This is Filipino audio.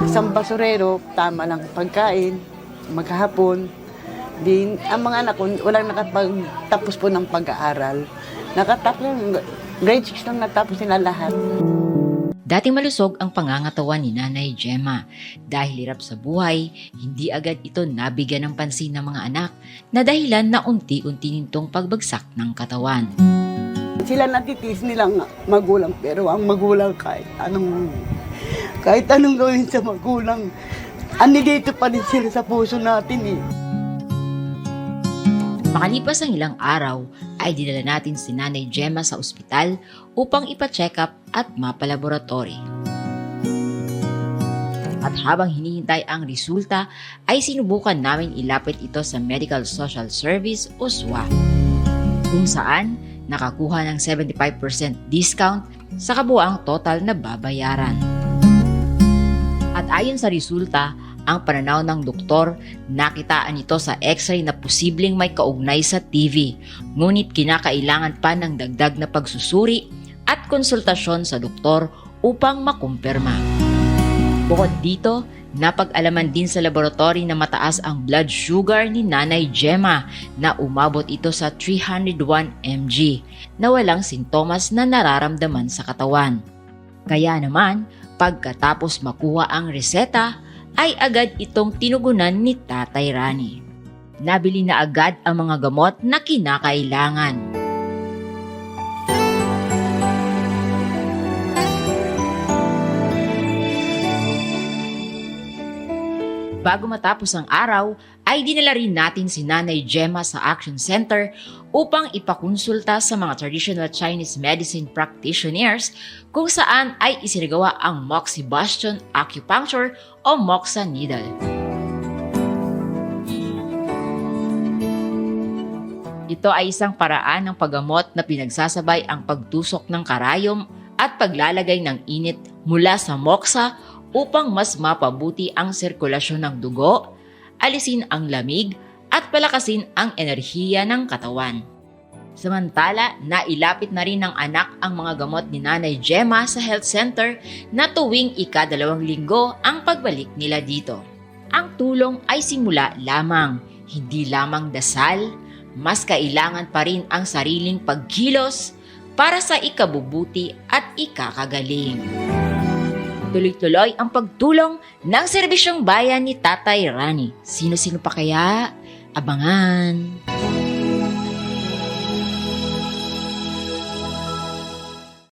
Isang basurero, tama lang pagkain, maghapon. Din, ang mga anak ko, walang nakapagtapos po ng pag-aaral. Nakatapos, grade 6 lang natapos nila lahat. Dating malusog ang pangangatawan ni Nanay Gemma. Dahil hirap sa buhay, hindi agad ito nabigyan ng pansin ng mga anak na dahilan na unti-unti nitong pagbagsak ng katawan. Sila natitiis nilang magulang, pero ang magulang kahit anong, kahit anong gawin sa magulang, andito pa rin sila sa puso natin eh. Makalipas ang ilang araw, ay dinala natin si Nanay Gemma sa ospital upang ipa-check up at mapalaboratory. At habang hinihintay ang resulta, ay sinubukan namin ilapit ito sa Medical Social Service o SWA, kung saan nakakuha ng 75% discount sa kabuang total na babayaran. Ayon sa resulta, ang pananaw ng doktor, nakitaan ito sa x-ray na posibleng may kaugnay sa TV, ngunit kinakailangan pa ng dagdag na pagsusuri at konsultasyon sa doktor upang makumpirma. Bukod dito, napag-alaman din sa laboratory na mataas ang blood sugar ni Nanay Gemma na umabot ito sa 301 mg na walang sintomas na nararamdaman sa katawan. Kaya naman, pagkatapos makuha ang reseta, ay agad itong tinugunan ni Tatay Rani. Nabili na agad ang mga gamot na kinakailangan. Bago matapos ang araw, ay dinala rin natin si Nanay Gemma sa Action Center upang ipakonsulta sa mga traditional Chinese medicine practitioners kung saan ay isinagawa ang moxibustion acupuncture o moxa needle. Ito ay isang paraan ng paggamot na pinagsasabay ang pagtusok ng karayom at paglalagay ng init mula sa moxa upang mas mapabuti ang sirkulasyon ng dugo, alisin ang lamig at palakasin ang enerhiya ng katawan. Samantala, nailapit na rin ng anak ang mga gamot ni Nanay Gemma sa health center na tuwing ikadalawang linggo ang pagbalik nila dito. Ang tulong ay simula lamang, hindi lamang dasal, mas kailangan pa rin ang sariling pagkilos para sa ikabubuti at ikakagaling. Tuloy-tuloy ang pagtulong ng serbisyong bayan ni Tatay Rani. Sino-sino pa kaya? Abangan!